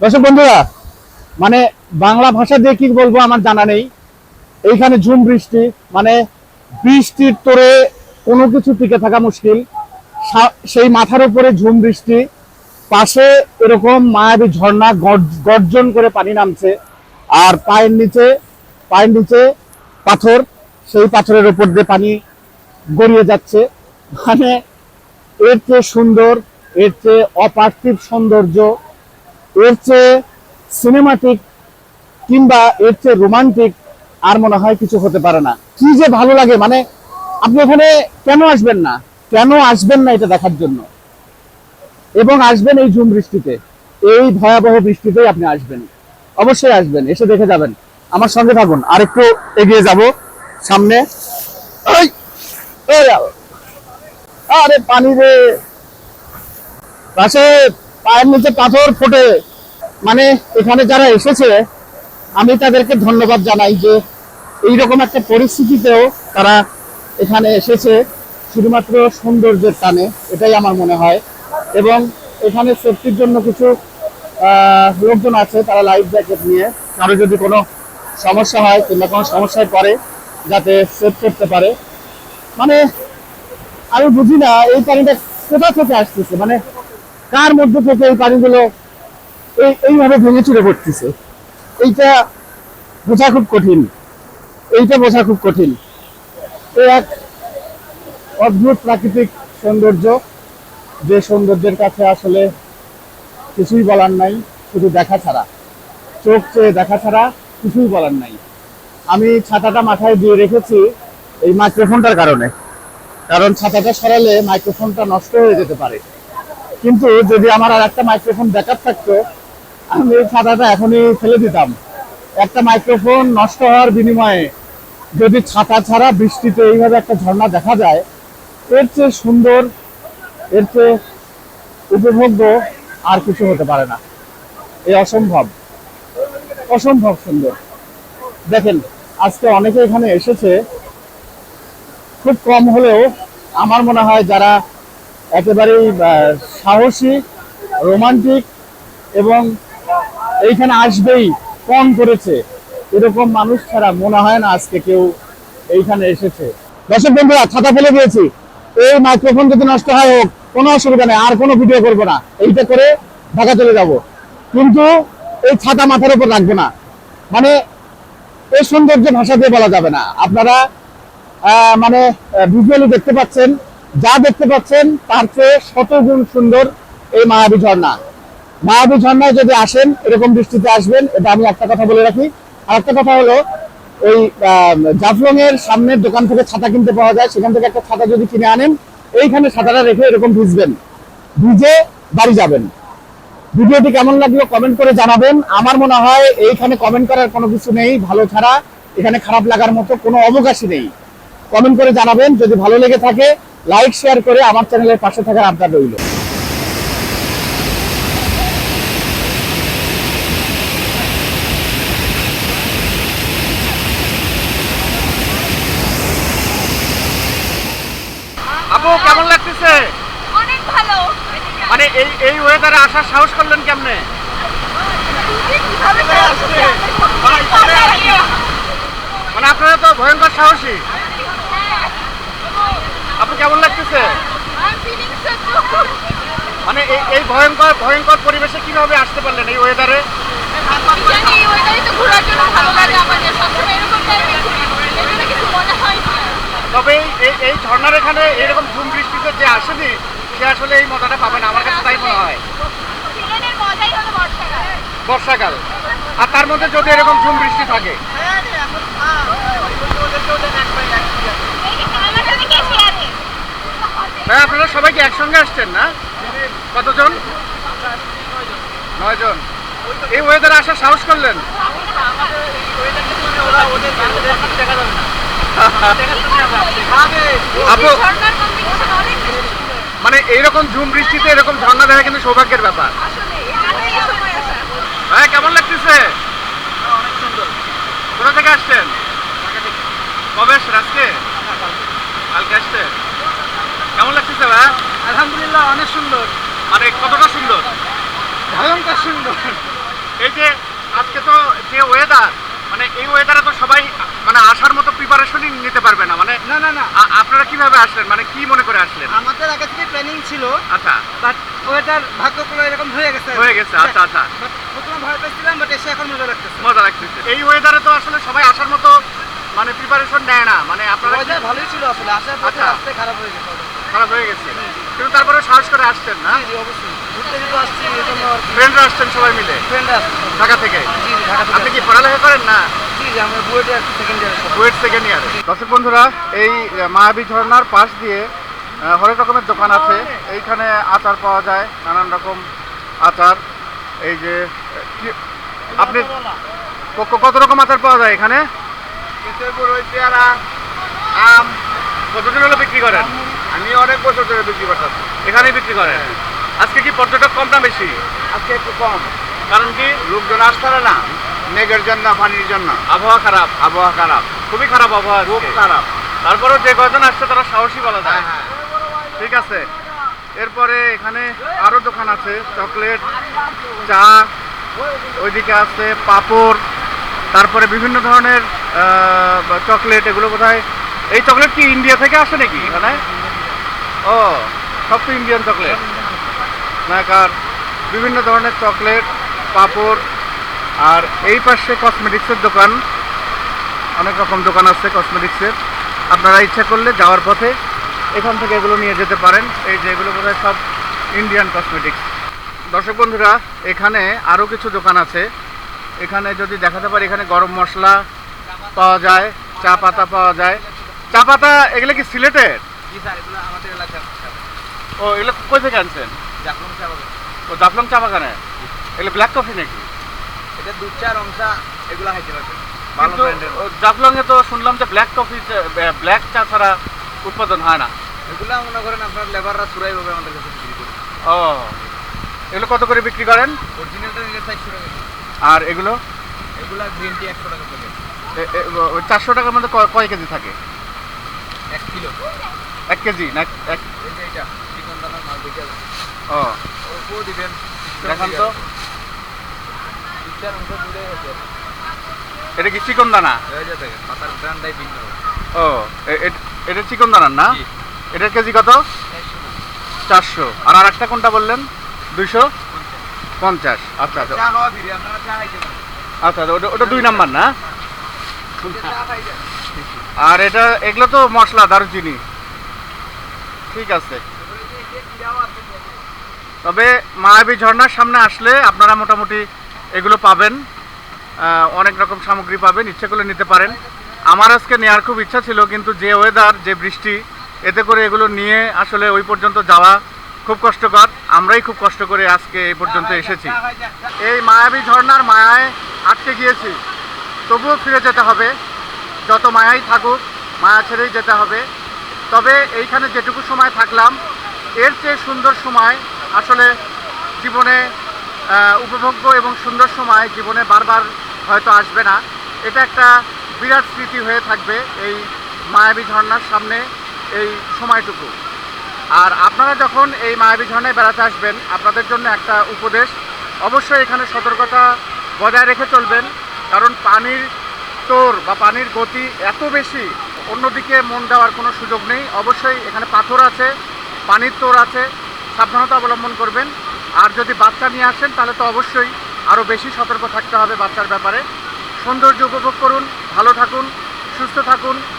দর্শক বন্ধুরা মানে বাংলা ভাষা দিয়ে কি বলব আমার জানা নেই। এইখানে ঝুম বৃষ্টি মানে বৃষ্টির তোরে কোনো কিছু টিকে থাকা মুশকিল। সেই মাথার উপরে ঝুম বৃষ্টি, পাশে এরকম মায়াবী ঝর্ণা গর্জ- গর্জন করে পানি নামছে। আর পায়ের নিচে পায়ের নিচে পাথর, সেই পাথরের উপর দিয়ে পানি গড়িয়ে যাচ্ছে। মানে এর চেয়ে সুন্দর, এর চেয়ে অপার্থিব সৌন্দর্য এর চেয়ে সিনেমাটিক কিংবা এর চেয়ে রোমান্টিক আর মনে হয় কিছু হতে পারে না। কি যে ভালো লাগে মানে আপনি এখানে কেন আসবেন না? কেন আসবেন না এটা দেখার জন্য? এবং আসবেন এই ঝুম বৃষ্টিতে, এই ভয়াবহ বৃষ্টিতেই আপনি আসবেন। অবশ্যই আসবেন, এসে দেখে যাবেন। আমার সঙ্গে থাকুন আর একটু এগিয়ে যাব, সামনে। আরে পানি রে। পাশে পায়ের নিচে পাথর ফোটে। মানে এখানে যারা এসেছে, আমি তাদেরকে ধন্যবাদ জানাই যে এইরকম একটা পরিস্থিতিতেও তারা এখানে এসেছে, শুধুমাত্র সৌন্দর্যের টানে, এটাই আমার মনে হয়। এবং এখানে সেফটির জন্য কিছু লোকজন আছে, তারা লাইফ জ্যাকেট নিয়ে। কারও যদি কোনো সমস্যা হয় কিংবা কোনো সমস্যায় পড়ে, যাতে সেভ করতে পারে। মানে আমি বুঝি না, এই পানিটা কোথা থেকে আসতেছে? মানে কার মধ্যে থেকে এই পানিগুলো এই, এইভাবে ভেঙে চুরে পড়তেছে? এইটা বোঝা খুব কঠিন। এইটা বোঝা খুব কঠিন। এই এক অদ্ভুত প্রাকৃতিক সৌন্দর্য। যে সৌন্দর্যের কাছে আসলে কিছুই বলার নাই, শুধু দেখা ছাড়া। চোখ চেয়ে দেখা ছাড়া কিছুই বলার নাই। আমি ছাতাটা মাথায় দিয়ে রেখেছি এই মাইক্রোফোনটার কারণে। কারণ ছাতাটা সরালে মাইক্রোফোনটা নষ্ট হয়ে যেতে পারে। কিন্তু যদি আমার আর একটা মাইক্রোফোন ব্যাকআপ থাকতো, আমি ছাতাটা এখনই ফেলে দিতাম। একটা মাইক্রোফোন নষ্ট হওয়ার বিনিময়ে যদি ছাতা ছাড়া বৃষ্টিতে এইভাবে একটা ঝর্ণা দেখা যায়, এর চেয়ে সুন্দর, এর চেয়ে উপভোগ্য আর কিছু হতে পারে না। এই অসম্ভব। অসম্ভব সুন্দর। দেখেন, আজকে অনেকে এখানে এসেছে, খুব কম হলেও আমার মনে হয় যারা একেবারেই সাহসী, রোমান্টিক এবং এইখানে আসবেই, কম করেছে। এরকম মানুষ ছাড়া মনে হয় না আজকে কেউ এইখানে এসেছে। দর্শক বন্ধুরা ছাতা ফেলে দিয়েছি। এই মাইক্রোফোন যদি নষ্ট হয় হোক, কোনো অসুবিধা নেই, আর কোনো ভিডিও করব না। এইটা করে ঢাকা চলে যাব। কিন্তু এই ছাতা মাথার উপর রাখব না। মানে এই সৌন্দর্য ভাষা দিয়ে বলা যাবে না। আপনারা মানে ভিজুয়ালি দেখতে পাচ্ছেন। যা দেখতে পাচ্ছেন, তার চেয়ে শত গুণ সুন্দর এই মায়াবী ঝর্ণা। মায়াবী ঝর্ণায় যদি আসেন, এরকম দৃষ্টিতে আসবেন, এটা আমি একটা কথা বলে রাখি। আর একটা কথা হলো ওই জাফলং এর সামনের দোকান থেকে ছাতা কিনতে পাওয়া যায়, সেখান থেকে একটা ছাতা যদি কিনে আনেন, এইখানে ছাতাটা রেখে এরকম ভিজবেন। ভিজে বাড়ি যাবেন। ভিডিওটি কেমন লাগল কমেন্ট করে জানাবেন। আমার মনে হয় এইখানে কমেন্ট করার কোনো কিছু নেই, ভালো ছাড়া। এখানে খারাপ লাগার মতো কোনো অবকাশই নেই। কমেন্ট করে জানাবেন, যদি ভালো লেগে থাকে লাইক শেয়ার করে আমার চ্যানেলের পাশে থাকার আবদার রইল। আপু কেমন লাগতেছে? অনেক ভালো। মানে এই এই ওয়েদারে আসার সাহস করলেন কেমনে? মানে আপনারা তো ভয়ঙ্কর সাহসী। আপু কেমন লাগতেছে মানে এই এই ভয়ঙ্কর ভয়ঙ্কর পরিবেশে কীভাবে আসতে পারলেন এই ওয়েদারে মনে হয় তবে এই- এই এই ঝর্ণার এখানে এরকম ঝুম বৃষ্টিতে যে আসেনি সে আসলে এই মজাটা পাবে না আমার কাছে তাই মনে হয় বর্ষাকাল আর তার মধ্যে যদি এরকম ঝুম বৃষ্টি থাকে এই যে আমার সাথে কে শেয়ারে ভাই, আপনারা সবাই কি একসঙ্গে আসছেন না? কতজন? নয় জন এই ওয়েদারে আসার সাহস করলেন। মানে এইরকম ঝুম বৃষ্টিতে, এরকম ঝর্ণা দেখা কিন্তু সৌভাগ্যের ব্যাপার। ভাই, কেমন লাগতেছে? কোথা থেকে আসছেন? কবে আসছেন আজকে কালকে আসছেন আলহামদুলিল্লাহ অনেক সুন্দর। মানে কতটা সুন্দর? ভয়ঙ্কর সুন্দর। এই যে আজকে তো যে ওয়েদার মানে এই ওয়েদারে তো সবাই মানে আসার মতো প্রিপারেশনই নিতে পারবে না। মানে না না না। আপনারা কীভাবে আসলেন? মানে কি মনে করে আসলেন? আমাদের আগে থেকে প্ল্যানিং ছিল আচ্ছা। বাট ওয়েদার ভাগ্যগুলো এরকম হয়ে গেছে। হয়ে গেছে আচ্ছা আচ্ছা। প্রথমে ভয় পেয়েছিলাম বাট এসে এখন মজা লাগতেছে। মজা লাগতেছে। এই ওয়েদারে তো আসলে সবাই আসার মতো মানে প্রিপারেশন নেয় না। মানে আপনারা ভালোই ছিল আসলে আসার পথে আচ্ছা। রাস্তায় খারাপ হয়ে গেছে। খারাপ হয়ে গেছে। কিন্তু তারপরে সাহস করে আসছেন না? ফ্রেন্ডরা আসছেন সবাই মিলে? ফ্রেন্ডরা ঢাকা থেকে? আপনি থেকে কি পড়ালেখা করেন না? বুয়েটে সেকেন্ড ইয়ার বুয়েট সেকেন্ড ইয়ারে দর্শক বন্ধুরা এই মায়াবী ঝর্ণার পাশ দিয়ে হরেক রকমের দোকান আছে। এইখানে আচার পাওয়া যায় নানান রকম আচার। এই যে কি- আপনি কত রকম আচার পাওয়া যায় এখানে? পেয়ারা আম কতদিন হলো বিক্রি করেন? আমি অনেক বছর ধরে বিক্রি করতাম। এখানেই বিক্রি করেন? আজকে কি পর্যটক কম না বেশি? আজকে একটু কম। কারণ কি? লোকজন আসতারে না। মেঘের জন্য পানির জন্য। আবহাওয়া খারাপ। আবহাওয়া খারাপ। খুবই খারাপ আবহাওয়া খুব খারাপ। তারপরেও যে কজন আসছে তারা সাহসী বলা যায়। ঠিক আছে। এরপরে এখানে আরও দোকান আছে। চকলেট চা ওইদিকে আছে পাপড় তারপরে বিভিন্ন ধরনের চকলেট এগুলো কোথায় এই চকলেট কি ইন্ডিয়া থেকে আসে নাকি এখানে? ও, সব তো ইন্ডিয়ান চকলেট নাকার বিভিন্ন ধরনের চকলেট পাপড়, আর এই পাশে কসমেটিক্সের দোকান। অনেক রকম দোকান আছে কসমেটিক্সের আপনারা ইচ্ছা করলে যাওয়ার পথে এখান থেকে এগুলো নিয়ে যেতে পারেন। এই যে এগুলো বোধহয় সব ইন্ডিয়ান কসমেটিক্স দর্শক বন্ধুরা, এখানে আরও কিছু দোকান আছে। এখানে যদি দেখাতে পারি, এখানে গরম মশলা পাওয়া যায়, চা পাতা পাওয়া যায়। চা পাতা এগুলো কি সিলেটের? জি স্যার এগুলো আমাদের এলাকার ও এগুলো কই থেকে আনছেন? জাফলং চা পাবেন ও জাফলং চা বাগানে? এগুলো ব্ল্যাক কফি নাকি? এটা দুধ চা রং চা এগুলো খাইতে পারবেন। জাফলং এ তো শুনলাম যে ব্ল্যাক কফি ব্ল্যাক চা ছাড়া উৎপাদন হয় না। এগুলো মনে করেন আপনার লেবাররা চুরাই ভাবে আমাদের কাছে বিক্রি করে। ও এগুলো কত করে বিক্রি করেন? অরিজিনালটা নিলে চারশো টাকা আর এগুলো? এগুলা গ্রিন টি একশো টাকা প্যাকেট চারশো টাকার মধ্যে কয় কেজি থাকে? এক কেজি না এক? এটা ও। দিবেন দেখান তো। কি চিকন দানা? ও এটা চিকন দানার না? এটার কেজি কত? চারশো। আর আর একটা কোনটা বললেন? দুইশো? পঞ্চাশ। আচ্ছা আচ্ছা। আচ্ছা আচ্ছা, ওটা ওটা দুই নাম্বার না? আর এটা এগুলো তো মশলা দারুচিনি। ঠিক আছে। তবে মায়াবী ঝর্ণার সামনে আসলে আপনারা মোটামুটি এগুলো পাবেন। অনেক রকম সামগ্রী পাবেন, ইচ্ছে করলে নিতে পারেন। আমার আজকে নেওয়ার খুব ইচ্ছা ছিল, কিন্তু যে ওয়েদার যে বৃষ্টি, এতে করে এগুলো নিয়ে আসলে ওই পর্যন্ত যাওয়া খুব কষ্টকর। আমরাই খুব কষ্ট করে আজকে এই পর্যন্ত এসেছি। এই মায়াবী ঝর্ণার মায়ায় আটকে গিয়েছি। তবুও ফিরে যেতে হবে। যত মায়াই থাকুক, মায়া ছেড়েই যেতে হবে। তবে এইখানে যেটুকু সময় থাকলাম, এর চেয়ে সুন্দর সময় আসলে জীবনে উপভোগ্য এবং সুন্দর সময় জীবনে বারবার হয়তো আসবে না। এটা একটা বিরাট স্মৃতি হয়ে থাকবে এই মায়াবী ঝর্ণার সামনে এই সময়টুকু। আর আপনারা যখন এই মায়াবী ঝর্ণায় বেড়াতে আসবেন, আপনাদের জন্য একটা উপদেশ, অবশ্যই এখানে সতর্কতা বজায় রেখে চলবেন, কারণ পানির তোর বা পানির গতি এত বেশি অন্যদিকে মন দেওয়ার কোনো সুযোগ নেই। অবশ্যই এখানে পাথর আছে, পানির তোর আছে, সাবধানতা অবলম্বন করবেন। আর যদি বাচ্চা নিয়ে আসেন, তাহলে তো অবশ্যই আরও বেশি সতর্ক থাকতে হবে বাচ্চার ব্যাপারে। সৌন্দর্য উপভোগ করুন, ভালো থাকুন, সুস্থ থাকুন।